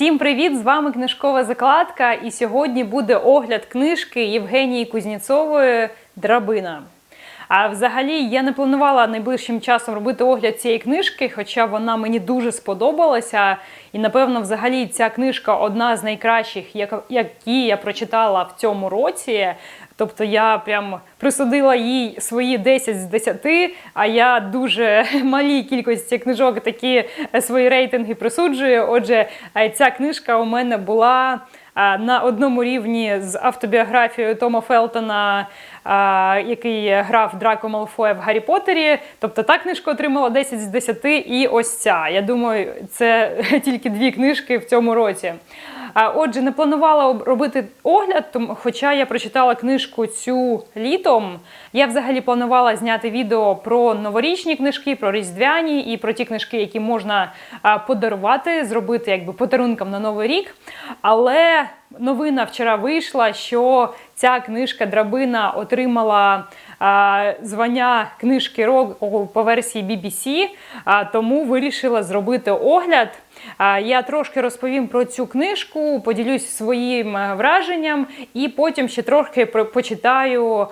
Всім привіт! З вами книжкова закладка. І сьогодні буде огляд книжки Євгенії Кузніцової Драбина. А взагалі я не планувала найближчим часом робити огляд цієї книжки, хоча вона мені дуже сподобалася. І напевно, взагалі, ця книжка одна з найкращих, які я прочитала в цьому році. Тобто я прям присудила їй свої 10 з 10, а я дуже малій кількості книжок такі свої рейтинги присуджую. Отже, е, ця книжка у мене була на одному рівні з автобіографією Тома Фелтона, який грав Драко Малфоя в Гаррі Поттері. Тобто та книжка отримала 10 з 10, і ось ця. Я думаю, це тільки дві книжки в цьому році. Отже, не планувала об- робити огляд, хоча я прочитала книжку цю літом. Я взагалі планувала зняти відео про новорічні книжки, про різдвяні і про ті книжки, які можна подарувати, зробити якби подарунком на новий рік. Але новина вчора вийшла, що ця книжка Драбина отримала звання книжки року по версії BBC, тому вирішила зробити огляд. Я трошки розповім про цю книжку, поділюсь своїм е, враженням, і потім ще про- почитаю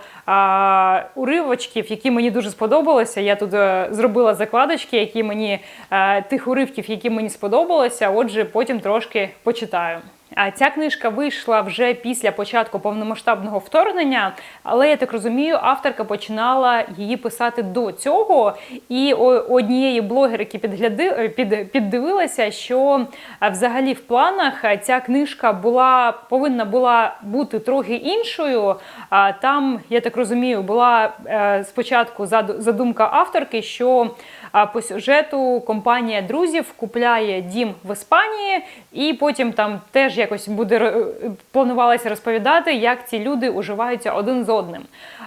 уривочків, які мені дуже сподобалися. Я тут е, зробила закладочки, які мені е, тих уривків, які мені сподобалися. Отже, потім трошки почитаю. А ця книжка вийшла вже після початку повномасштабного вторгнення, але я так розумію, авторка починала її писати до цього. І однієї блогерки підгляди, під, піддивилася, що взагалі в планах ця книжка була повинна була бути трохи іншою. Там, я так розумію, була е, спочатку задумка авторки, що по сюжету компанія друзів купляє дім в Іспанії, і потім там теж якось буде ро- планувалося розповідати, як ці люди уживаються один з одним.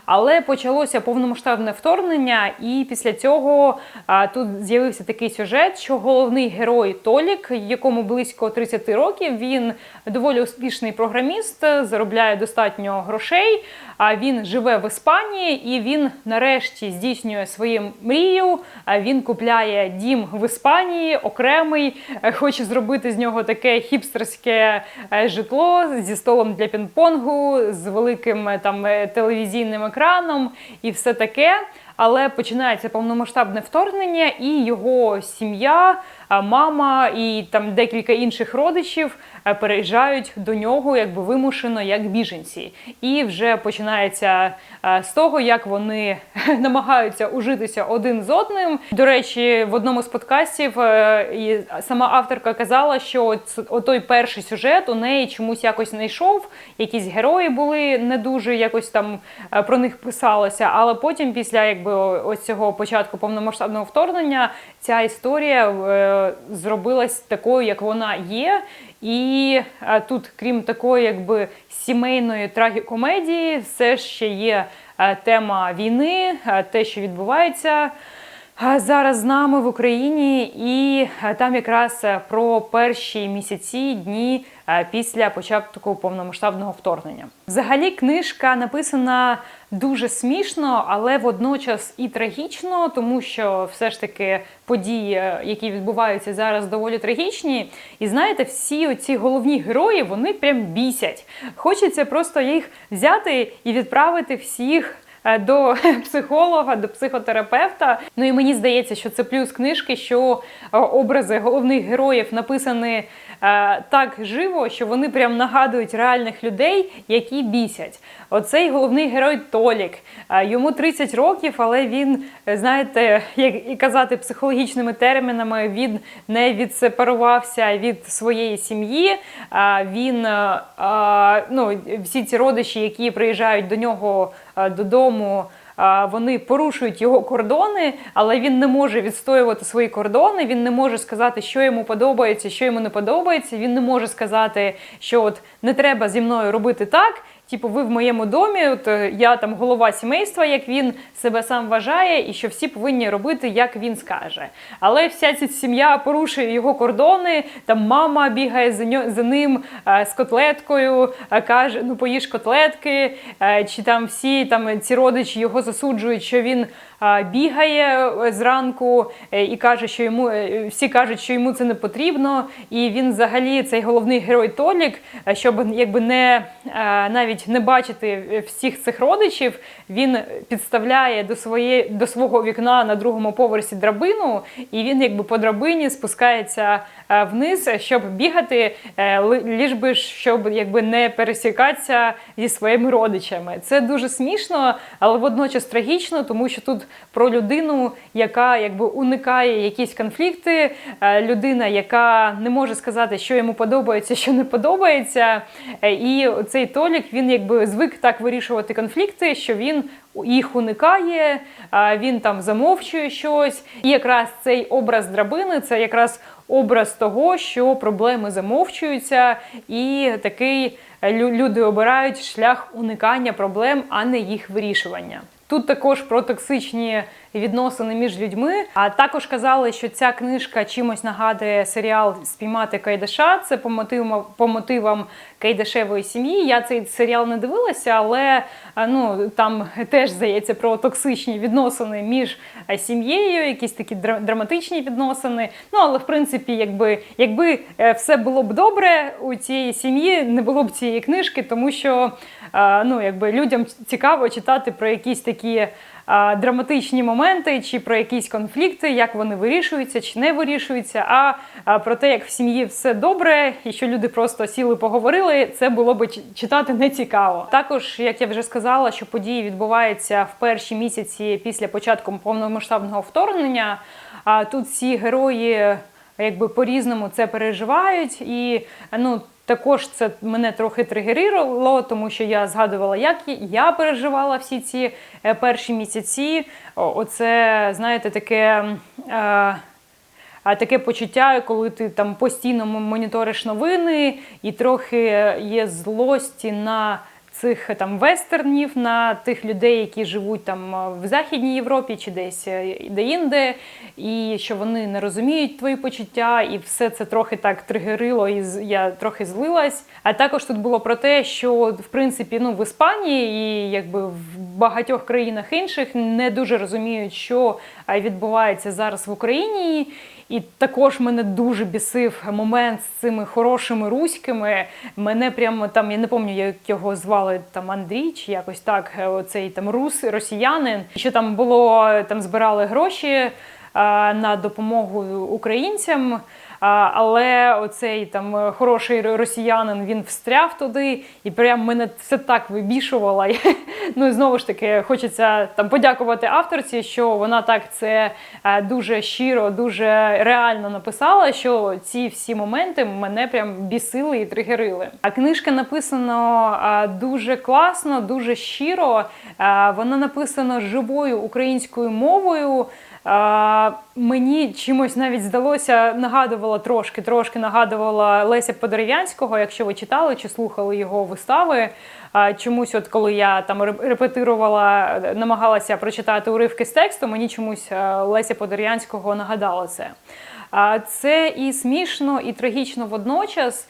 Але почалося повномасштабне вторгнення, і після цього а, тут з'явився такий сюжет, що головний герой Толік, якому близько 30 років, він доволі успішний програміст, заробляє достатньо грошей. А він живе в Іспанії і він нарешті здійснює свою мрію. А Він купляє дім в Іспанії, окремий, е, хоче зробити з нього таке хіпстерське е, житло зі столом для пінг-понгу, з великим е, там телевізійним екраном і все таке. Але починається повномасштабне вторгнення, і його сім'я, мама і там декілька інших родичів переїжджають до нього якби вимушено як біженці. І вже починається е, з того, як вони намагаються ужитися один з одним. До речі, в одному з подкастів е, сама авторка казала, що отой перший сюжет у неї чомусь якось не йшов. Якісь герої були не дуже якось там е, про них писалося. Але потім, після якби ось цього початку повномасштабного вторгнення, ця історія е, зробилась такою, як вона є. І е, тут, крім такої, якби сімейної трагікомедії, все ще є е, тема війни, е, те, що відбувається. Зараз з нами в Україні, і е, там якраз е, про перші місяці, дні е, після початку повномасштабного вторгнення. Взагалі, книжка написана дуже смішно, але водночас і трагічно, тому що все ж таки події, які відбуваються зараз, доволі трагічні. І знаєте, всі оці головні герої вони прям бісять. Хочеться просто їх взяти і відправити всіх до психолога, до психотерапевта. Ну і мені здається, що це плюс книжки, що е, образи головних героїв написані е, так живо, що вони прям нагадують реальних людей, які бісять. Оцей головний герой Толік. Е, Йому 30 років, але він, е, знаєте, як і казати психологічними термінами, він не відсепарувався від своєї сім'ї. Він е, ну, всі ці родичі, які приїжджають до нього е, додому. Вони порушують його кордони, але він не може відстоювати свої кордони. Він не може сказати, що йому подобається, що йому не подобається. Він не може сказати, що от не треба зі мною робити так. Типу, ви в моєму домі, от е, я там голова сімейства, як він себе сам вважає, і що всі повинні робити, як він скаже. Але вся ця сім'я порушує його кордони. Там мама бігає за ним е, з котлеткою, е, каже: ну поїж котлетки. Чи там всі там ці родичі його засуджують, що він бігає е, зранку е, і каже, що йому е, всі кажуть, що йому це не потрібно. І він взагалі цей головний герой Толік, щоб якби не навіть не бачити всіх цих родичів, він підставляє до своєї до свого вікна на другому поверсі драбину, і він якби по драбині спускається вниз, щоб бігати, е, ліж би щоб якби не пересікатися зі своїми родичами. Це дуже смішно, але водночас трагічно, тому що тут про людину, яка якби уникає якісь конфлікти, е, людина, яка не може сказати, що йому подобається, що не подобається. Е, І цей Толік він якби звик так вирішувати конфлікти, що він їх уникає, він там замовчує щось. І якраз цей образ драбини це якраз образ того, що проблеми замовчуються, і такий е, лю- люди обирають шлях уникання проблем, а не їх вирішування. Тут також про токсичні відносини між людьми. А також казали, що ця книжка чимось нагадує серіал Спіймати Кайдаша. Це по мотивам по мотивам Кайдашевої сім'ї. Я цей серіал не дивилася, але ну там теж здається про токсичні відносини між сім'єю, якісь такі дра- драматичні відносини. Ну але в принципі, якби якби е, все було б добре у цієї сім'ї, не було б цієї книжки, тому що ну якби людям цікаво читати про якісь такі драматичні моменти, чи про якісь конфлікти, як вони вирішуються чи не вирішуються. А, про те, як в сім'ї все добре, і що люди просто сіли, поговорили, це було би чи- читати не цікаво. Також, як я вже сказала, що події відбуваються в перші місяці після початку повномасштабного вторгнення. А тут всі герої якби по-різному це переживають, і ну. Також це мене трохи тригерило, тому що я згадувала, як я переживала всі ці е, перші місяці. Оце, знаєте, таке. е, а таке почуття, коли ти там постійно моніториш новини, і трохи є злості на цих е, там вестернів, на тих людей, які живуть там е, в Західній Європі чи десь е, де-інде, і що вони не розуміють твої почуття, і все це трохи так тригерило, і я трохи злилась. А також тут було про те, що в принципі ну в Іспанії і якби в багатьох країнах інших не дуже розуміють, що відбувається зараз в Україні. І також мене дуже бісив момент з цими хорошими руськими. Мене прямо там, я не пам'ятаю, як його звали там Андріч, якось так, е, оцей там рус, росіянин. Що там було, там збирали гроші е, на допомогу українцям. Але оцей там е, хороший росіянин він встряв туди, і прям мене це так вибішувало. Ну і знову ж таки, хочеться там подякувати авторці, що вона так це е, дуже щиро, дуже реально написала. Що ці всі моменти мене прям бісили і тригерили. А книжка написано е, дуже класно, дуже щиро. Вона написана живою українською мовою. Мені чимось навіть здалося, нагадувала трошки, трошки нагадувала Леся Подерев'янського, якщо ви читали чи слухали його вистави. Чомусь, от коли я там репетирувала, намагалася прочитати уривки з тексту, мені чомусь е, Леся Подерев'янського нагадала це. Це і смішно, і трагічно водночас.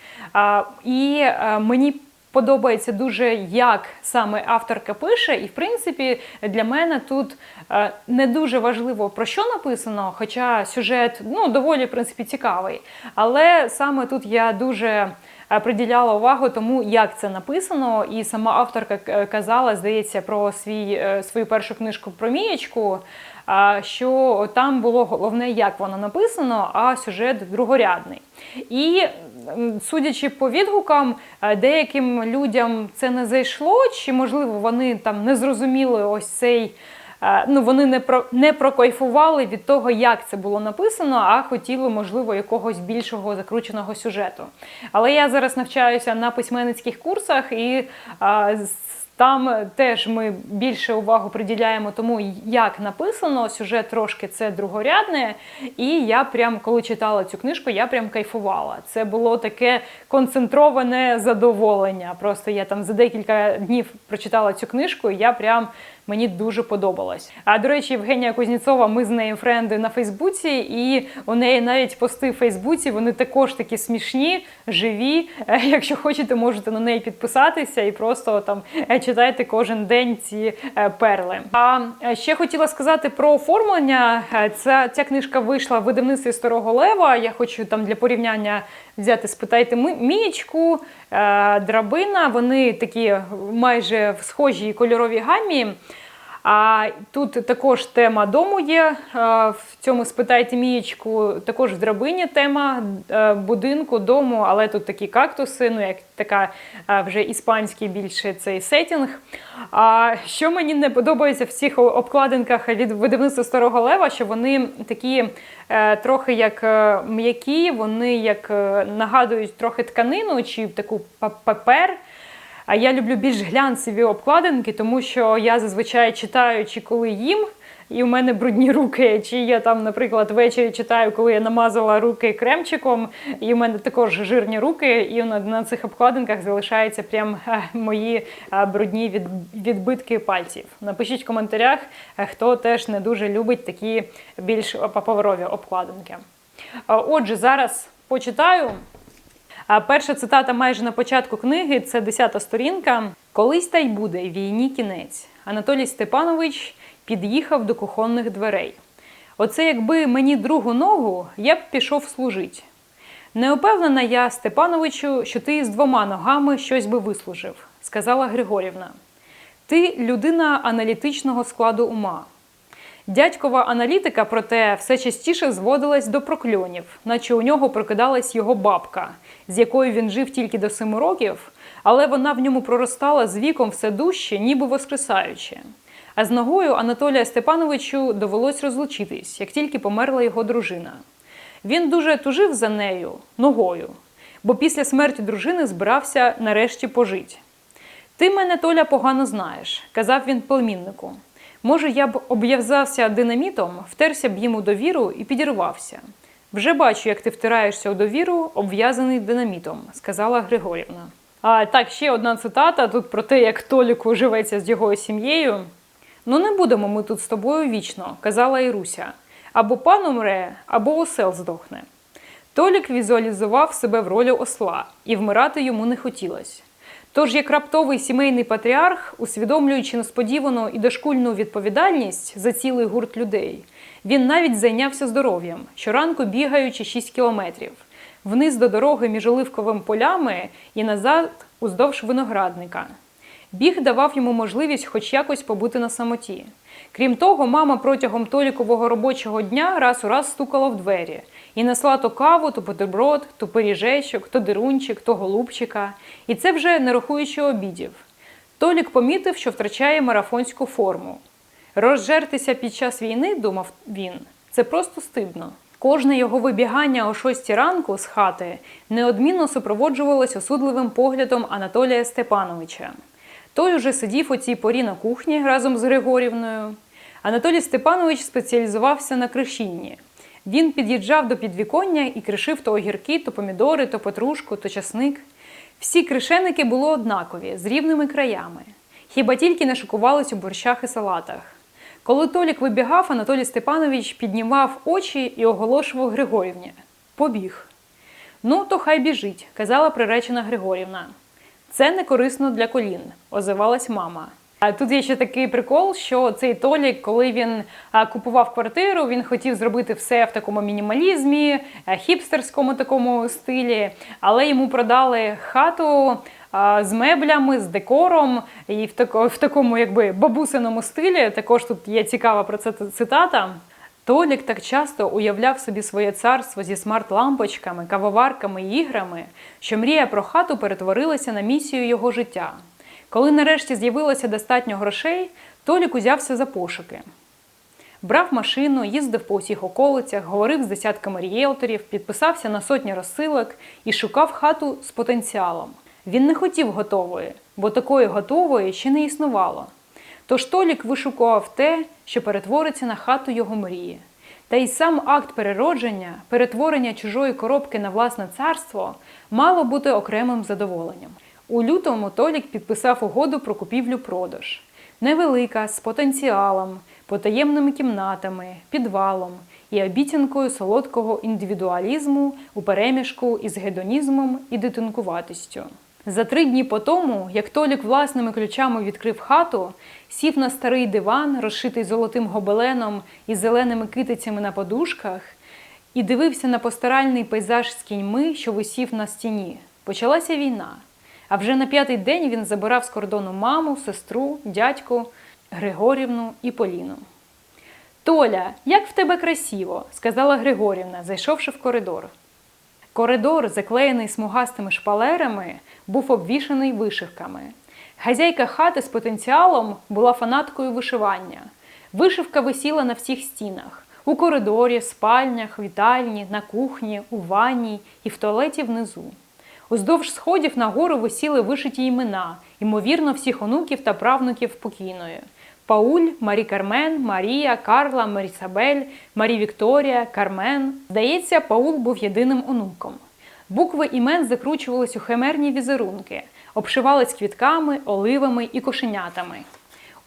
І е, мені подобається дуже, як саме авторка пише, і в принципі для мене тут е, не дуже важливо про що написано, хоча сюжет ну доволі в принципі цікавий. Але саме тут я дуже е, приділяла увагу тому, як це написано, і сама авторка е, казала, здається, про свій свою першу книжку про Мієчку. Що там було головне, як воно написано, а сюжет другорядний. І судячи по відгукам, е, деяким людям це не зайшло, чи можливо вони там не зрозуміли ось цей. е, Ну, вони не про не прокайфували від того, як це було написано, а хотіли, можливо, якогось більшого закрученого сюжету. Але я зараз навчаюся на письменницьких курсах, і а, з- там теж ми більше увагу приділяємо тому, як написано. Сюжет трошки це другорядне. І я прям, коли читала цю книжку, я прям кайфувала. Це було таке концентроване задоволення. Просто я там за декілька днів прочитала цю книжку, і я прям мені дуже подобалось. А до речі, Євгенія Кузнєцова, ми з нею френди на Фейсбуці, і у неї навіть пости в Фейсбуці вони також такі смішні, живі. Е, Якщо хочете, можете на неї підписатися і просто там е, читайте кожен день ці е, перли. А ще хотіла сказати про оформлення. Ця, ця книжка вийшла в видавництві Старого Лева. Я хочу там для порівняння взяти спитайте Мієчку, драбина. Вони такі майже в схожій кольоровій гамі. А тут також тема дому є. В цьому спитайте Мієчку. Також в драбині тема е, будинку, дому, але тут такі кактуси, ну як така е, вже іспанський більше цей сетінг. А що мені не подобається в цих обкладинках від видавництва Старого Лева, що вони такі е, трохи як м'які, вони як нагадують трохи тканину чи таку па- папер. А я люблю більш глянцеві обкладинки, тому що я зазвичай читаю, чи коли їм, і у мене брудні руки. Чи я там, наприклад, ввечері читаю, коли я намазала руки кремчиком, і у мене також жирні руки, і на, на цих обкладинках залишаються прям е, мої е, брудні від, відбитки пальців. Напишіть в коментарях, е, хто теж не дуже любить такі більш паперові обкладинки. Отже, зараз почитаю. А перша цитата майже на початку книги це 10 сторінка. Колись та й буде війні кінець. Анатолій Степанович під'їхав до кухонних дверей. Оце якби мені другу ногу, я б пішов служить. Не упевнена я, Степановичу, що ти з двома ногами щось би вислужив, сказала Григорівна. Ти людина аналітичного складу ума. Дядькова аналітика, проте, все частіше зводилась до прокльонів, наче у нього прокидалась його бабка, з якою він жив тільки до семи років, але вона в ньому проростала з віком все дужче, ніби воскресаючи. А з ногою Анатолія Степановичу довелось розлучитись, як тільки померла його дружина. Він дуже тужив за нею ногою, бо після смерті дружини збирався нарешті пожити. Ти мене, Толя, погано знаєш, казав він племіннику. Може, я б обв'язався динамітом, втерся б йому довіру і підірвався. Вже бачу, як ти втираєшся у довіру, обв'язаний динамітом, сказала Григорівна. А так, ще одна цитата тут про те, як Толіку живеться з його сім'єю. Ну, не будемо ми тут з тобою вічно, казала Іруся. Або пан умре, або осел здохне. Толік візуалізував себе в ролі осла, і вмирати йому не хотілося. Тож, як раптовий сімейний патріарх, усвідомлюючи несподівану і дошкульну відповідальність за цілий гурт людей, він навіть зайнявся здоров'ям, щоранку бігаючи 6 кілометрів, вниз до дороги між оливковими полями і назад уздовж виноградника. Біг давав йому можливість хоч якось побути на самоті. Крім того, мама протягом толікового робочого дня раз у раз стукала в двері і несла то каву, то бутерброд, то пиріжечок, то дирунчик, то голубчика. І це вже не рахуючи обідів. Толік помітив, що втрачає марафонську форму. Розжертися під час війни, думав він, це просто стидно. Кожне його вибігання о 6 ранку з хати неодмінно супроводжувалось осудливим поглядом Анатолія Степановича. Той уже сидів у цій порі на кухні разом з Григорівною. Анатолій Степанович спеціалізувався на кришінні. Він під'їжджав до підвіконня і кришив то огірки, то помідори, то петрушку, то часник. Всі кришеники були однакові, з рівними краями. Хіба тільки не шокувались у борщах і салатах. Коли Толік вибігав, Анатолій Степанович піднімав очі і оголошував Григорівні Побіг. Ну, то хай біжить, казала приречена Григорівна. Це не корисно для колін, озивалась мама. Тут є ще такий прикол, що цей Толік, коли він купував квартиру, він хотів зробити все в такому мінімалізмі, хіпстерському такому стилі, але йому продали хату з меблями, з декором і в, тако, в такому якби бабусиному стилі. Також тут є цікава про це цитата. Толік так часто уявляв собі своє царство зі смарт-лампочками, кавоварками і іграми, що мрія про хату перетворилася на місію його життя. Коли нарешті з'явилося достатньо грошей, Толік узявся за пошуки. Брав машину, їздив по усіх околицях, говорив з десятками ріелторів, підписався на сотні розсилок і шукав хату з потенціалом. Він не хотів готової, бо такої готової ще не існувало. Тож Толік вишукував те, що перетвориться на хату його мрії. Та й сам акт переродження, перетворення чужої коробки на власне царство мало бути окремим задоволенням. У лютому Толік підписав угоду про купівлю-продаж. Невелика, з потенціалом, потаємними кімнатами, підвалом і обіцянкою солодкого індивідуалізму у переміжку із гедонізмом і дитинкуватістю. За три дні по тому, як Толік власними ключами відкрив хату, сів на старий диван, розшитий золотим гобеленом і зеленими китицями на подушках, і дивився на постаральний пейзаж з кіньми, що висів на стіні. Почалася війна. А вже на п'ятий день він забирав з кордону маму, сестру, дядьку, Григорівну і Поліну. Толя, як в тебе красиво, сказала Григорівна, зайшовши в коридор. Коридор, заклеєний смугастими шпалерами, був обвішаний вишивками. Хазяйка хати з потенціалом була фанаткою вишивання. Вишивка висіла на всіх стінах: у коридорі, спальнях, вітальні, на кухні, у ванні і в туалеті внизу. Уздовж сходів нагору висіли вишиті імена, ймовірно, всіх онуків та правнуків покійної. Пауль, Марі Кармен, Марія, Карла, Марісабель, Марі Вікторія, Кармен. Здається, Паул був єдиним онуком. Букви імен закручувались у химерні візерунки, обшивались квітками, оливами і кошенятами.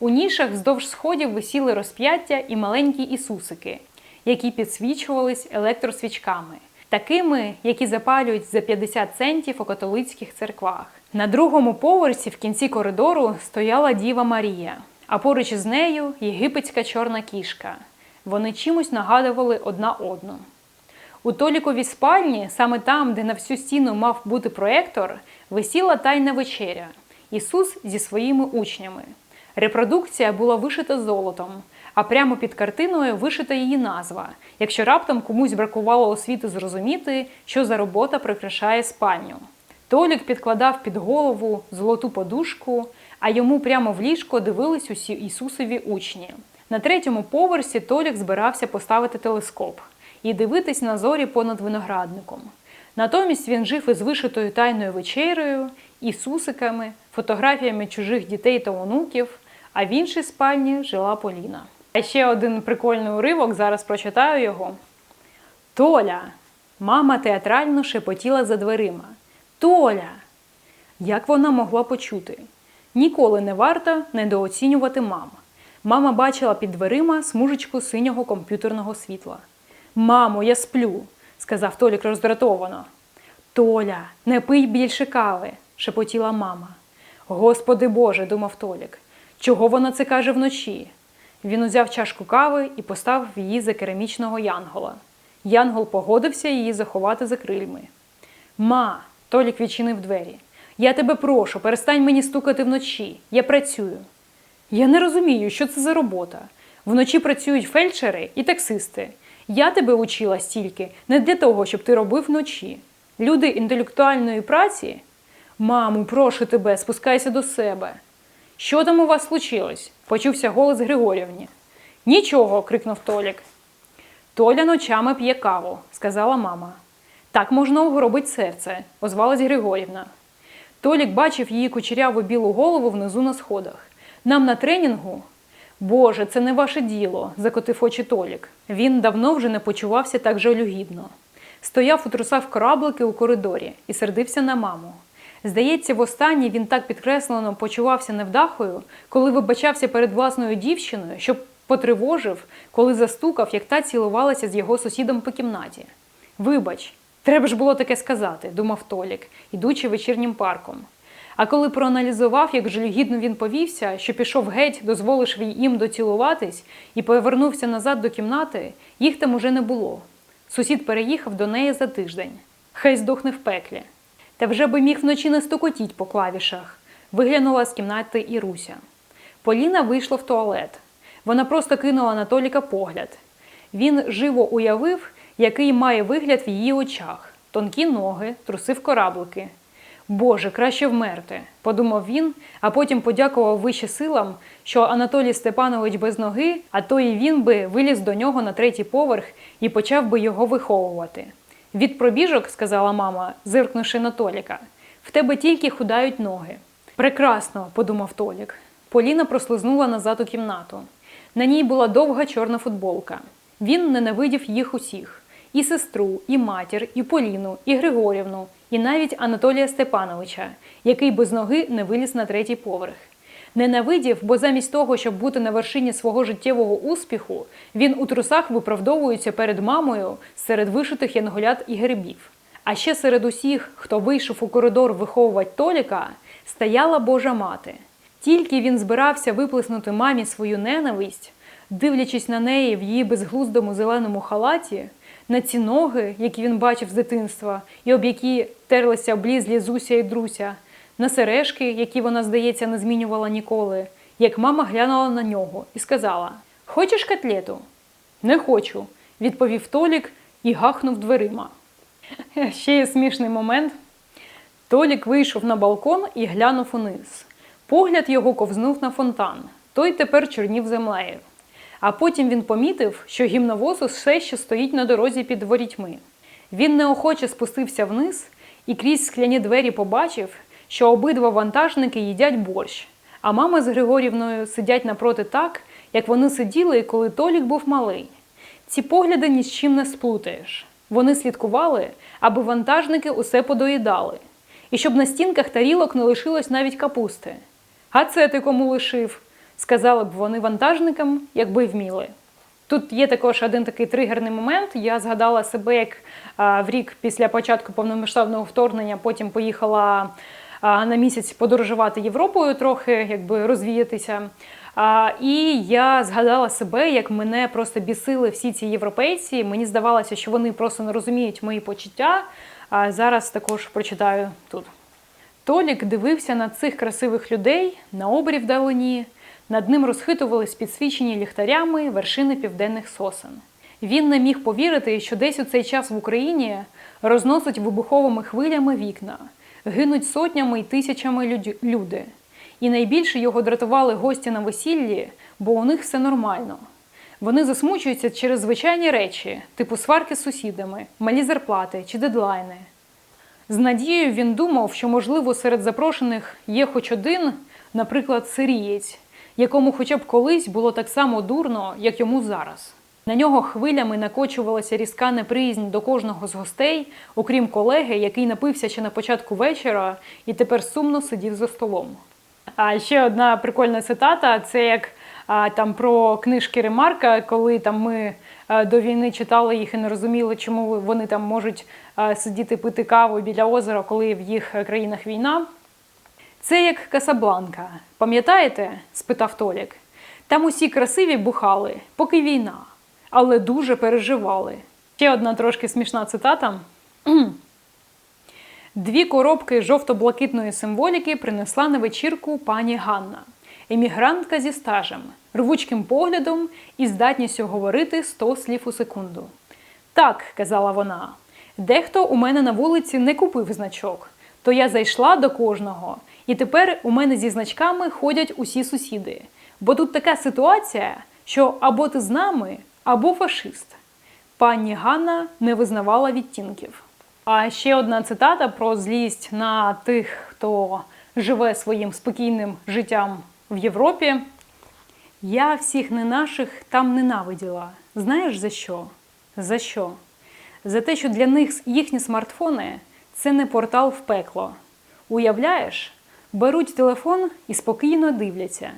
У нішах вздовж сходів висіли розп'яття і маленькі ісусики, які підсвічувались електросвічками, такими, які запалюють за 50 центів у католицьких церквах. На другому поверсі в кінці коридору стояла Діва Марія, а поруч із нею єгипетська чорна кішка. Вони чимось нагадували одна одну. У Толіковій спальні, саме там, де на всю стіну мав бути проектор, висіла тайна вечеря Ісус зі своїми учнями. Репродукція була вишита золотом, а прямо під картиною вишита її назва, якщо раптом комусь бракувало освіти зрозуміти, що за робота прикрашає спальню. Толік підкладав під голову золоту подушку, а йому прямо в ліжко дивились усі Ісусові учні. На третьому поверсі Толік збирався поставити телескоп і дивитись на зорі понад виноградником. Натомість він жив із вишитою тайною вечерею, ісусиками, фотографіями чужих дітей та онуків, а в іншій спальні жила Поліна. А ще один прикольний уривок, зараз прочитаю його. Толя! Мама театрально шепотіла за дверима. Толя! Як вона могла почути? Ніколи не варто недооцінювати мам. Мама бачила під дверима смужечку синього комп'ютерного світла. Мамо, я сплю, сказав Толік роздратовано. Толя, не пий більше кави, шепотіла мама. Господи Боже, думав Толік, чого вона це каже вночі? Він узяв чашку кави і поставив її за керамічного янгола. Янгол погодився її заховати за крильми. Ма, Толік відчинив двері. Я тебе прошу, перестань мені стукати вночі. Я працюю. Я не розумію, що це за робота. Вночі працюють фельдшери і таксисти. Я тебе учила стільки не для того, щоб ти робив вночі. Люди інтелектуальної праці. Маму, прошу тебе, спускайся до себе. Що там у вас случилось? почувся голос Григорівні. Нічого, крикнув Толік. Толя ночами п'є каву, сказала мама. Так можна угробить серце, озвалась Григорівна. Толік бачив її кучеряву білу голову внизу на сходах. Нам на тренінгу. Боже, це не ваше діло, закотив очі Толік. Він давно вже не почувався так жалюгідно. Стояв у трусах кораблики у коридорі і сердився на маму. Здається, востаннє він так підкреслено почувався невдахою, коли вибачався перед власною дівчиною, що потривожив, коли застукав, як та цілувалася з його сусідом по кімнаті. Вибач, треба ж було таке сказати, думав Толік, ідучи вечірнім парком. А коли проаналізував, як жалюгідно він повівся, що пішов геть, дозволивши їм доцілуватись, і повернувся назад до кімнати, їх там уже не було. Сусід переїхав до неї за тиждень. Хай здохне в пеклі. Та вже би міг вночі не стукотіть по клавішах. Виглянула з кімнати і Руся. Поліна вийшла в туалет. Вона просто кинула на Толіка погляд. Він живо уявив, який має вигляд в її очах: тонкі ноги, трусив кораблики. Боже, краще вмерти, подумав він, а потім подякував вище силам, що Анатолій Степанович без ноги, а то і він би виліз до нього на третій поверх і почав би його виховувати. Від пробіжок, сказала мама, зиркнувши на Толіка, в тебе тільки худають ноги. Прекрасно, подумав Толік. Поліна прослизнула назад у кімнату. На ній була довга чорна футболка. Він ненавидів їх усіх: і сестру, і матір, і Поліну, і Григорівну, і навіть Анатолія Степановича, який без ноги не виліз на третій поверх. Ненавидів, бо замість того, щоб бути на вершині свого життєвого успіху, він у трусах виправдовується перед мамою серед вишитих янголят і грибів. А ще серед усіх, хто вийшов у коридор виховувати Толіка, стояла Божа мати. Тільки він збирався виплеснути мамі свою ненависть, дивлячись на неї в її безглуздому зеленому халаті, на ці ноги, які він бачив з дитинства, і об які терлися облізлі Зуся і Друся, на сережки, які вона, здається, не змінювала ніколи, як мама глянула на нього і сказала: Хочеш котлету? Не хочу, відповів Толік і гахнув дверима. Ще є смішний момент. Толік вийшов на балкон і глянув униз. Погляд його ковзнув на фонтан. Той тепер чорнів землею. А потім він помітив, що гімновоз все ще стоїть на дорозі під ворітьми. Він неохоче спустився вниз і крізь скляні двері побачив, що обидва вантажники їдять борщ, а мама з Григорівною сидять напроти так, як вони сиділи, коли Толік був малий. Ці погляди ні з чим не сплутаєш. Вони слідкували, аби вантажники усе подоїдали, і щоб на стінках тарілок не лишилось навіть капусти. А це ти кому лишив? сказали б вони вантажникам, якби вміли. Тут є також один такий тригерний момент. Я згадала себе, як в рік після початку повномасштабного вторгнення потім поїхала на місяць подорожувати Європою, трохи якби розвіятися. А, і я згадала себе, як мене просто бісили всі ці європейці. Мені здавалося, що вони просто не розуміють мої почуття. А зараз також прочитаю тут. Толік дивився на цих красивих людей на обрі вдалині. Над ним розхитувались підсвічені ліхтарями вершини південних сосен. Він не міг повірити, що десь у цей час в Україні розносить вибуховими хвилями вікна, гинуть сотнями й тисячами люди. І найбільше його дратували гості на весіллі, бо у них все нормально. Вони засмучуються через звичайні речі, типу сварки з сусідами, малі зарплати чи дедлайни. З надією він думав, що, можливо, серед запрошених є хоч один, наприклад, сирієць, якому хоча б колись було так само дурно, як йому зараз. На нього хвилями накочувалася різка неприязнь до кожного з гостей, окрім колеги, який напився ще на початку вечора і тепер сумно сидів за столом. А ще одна прикольна цитата: це як а, там про книжки Ремарка, коли там ми а, до війни читали їх і не розуміли, чому вони там можуть а, сидіти пити каву біля озера, коли в їх країнах війна. Це як Касабланка. Пам'ятаєте? спитав Толік. Там усі красиві бухали, поки війна, але дуже переживали. Ще одна трошки смішна цитата. Дві коробки жовто-блакитної символіки принесла на вечірку пані Ганна, емігрантка зі стажем, рвучким поглядом і здатністю говорити 100 слів у секунду. Так, казала вона, дехто у мене на вулиці не купив значок, то я зайшла до кожного, і тепер у мене зі значками ходять усі сусіди. Бо тут така ситуація, що або ти з нами, або фашист. Пані Ганна не визнавала відтінків. А ще одна цитата про злість на тих, хто живе своїм спокійним життям в Європі. Я всіх не наших там ненавиділа. Знаєш за що? За що? За те, що для них їхні смартфони це не портал в пекло. Уявляєш, беруть телефон і спокійно дивляться.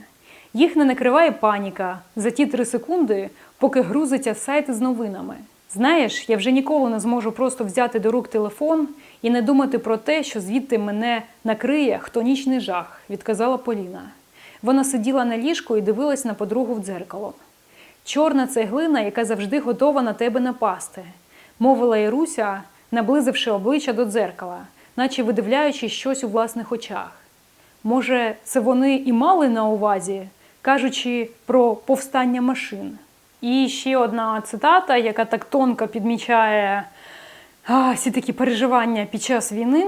Їх не накриває паніка за ті три секунди, поки грузиться сайт з новинами. Знаєш, я вже ніколи не зможу просто взяти до рук телефон і не думати про те, що звідти мене накриє хтонічний жах, відказала Поліна. Вона сиділа на ліжку і дивилась на подругу в дзеркало. Чорна цеглина, яка завжди готова на тебе напасти, мовила Іруся, наблизивши обличчя до дзеркала, наче видивляючи щось у власних очах. Може, це вони і мали на увазі, кажучи про повстання машин. І ще одна цитата, яка так тонко підмічає а, всі такі переживання під час війни.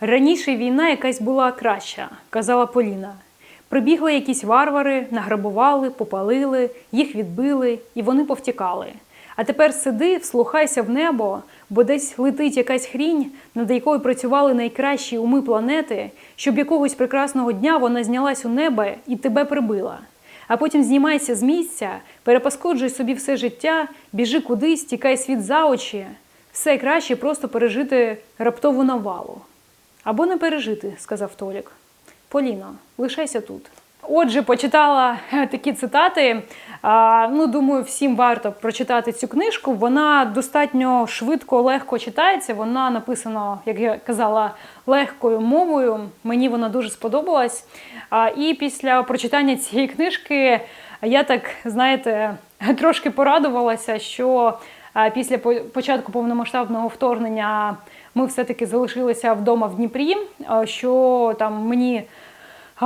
Раніше війна якась була краща, казала Поліна. Прибігли якісь варвари, награбували, попалили, їх відбили, і вони повтікали. А тепер сиди, вслухайся в небо, бо десь летить якась хрінь, над якою працювали найкращі уми планети, щоб якогось прекрасного дня вона знялась у небо і тебе прибила. А потім знімайся з місця, перепаскоджуй собі все життя, біжи кудись, тікай світ за очі. Все краще просто пережити раптову навалу. Або не пережити, сказав Толік. Поліно, лишайся тут. Отже, почитала е, такі цитати. Ну, думаю, всім варто прочитати цю книжку. Вона достатньо швидко, легко читається. Вона написана, як я казала, легкою мовою. Мені вона дуже сподобалась. І після прочитання цієї книжки я так, знаєте, трошки порадувалася, що після по- початку повномасштабного вторгнення ми все-таки залишилися вдома в Дніпрі, що там мені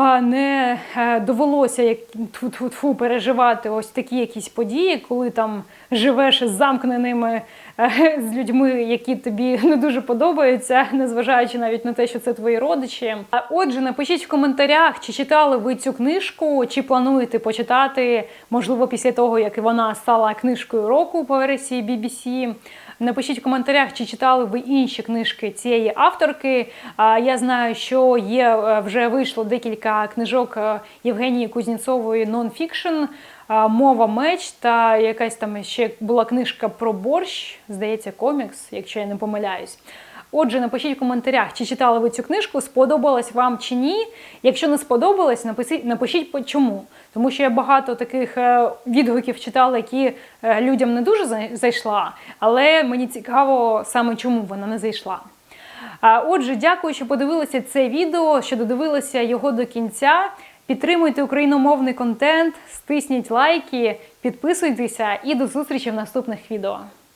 не е, довелося як тьфу-тьфу-тьфу переживати ось такі якісь події, коли там живеш з замкненими е, з людьми, які тобі не дуже подобаються, незважаючи навіть на те, що це твої родичі. Отже, напишіть в коментарях, чи читали ви цю книжку, чи плануєте почитати, можливо, після того, як вона стала книжкою року по версії BBC. Напишіть в коментарях, чи читали ви інші книжки цієї авторки. Я знаю, що є е, вже вийшло декілька книжок е, Євгенії Кузнєцової нонфікшн, мова меч та якась там ще була книжка про борщ, здається, комікс, якщо я не помиляюсь. Отже, напишіть в коментарях, чи читали ви цю книжку, сподобалась вам чи ні. Якщо не сподобалось, напишіть, напишіть чому. Тому що я багато таких е, відгуків читала, які е, людям не дуже зайшла, але мені цікаво саме чому вона не зайшла. Отже, дякую, що подивилися це відео, що додивилися його до кінця. Підтримуйте україномовний контент, стисніть лайки, підписуйтеся і до зустрічі в наступних відео.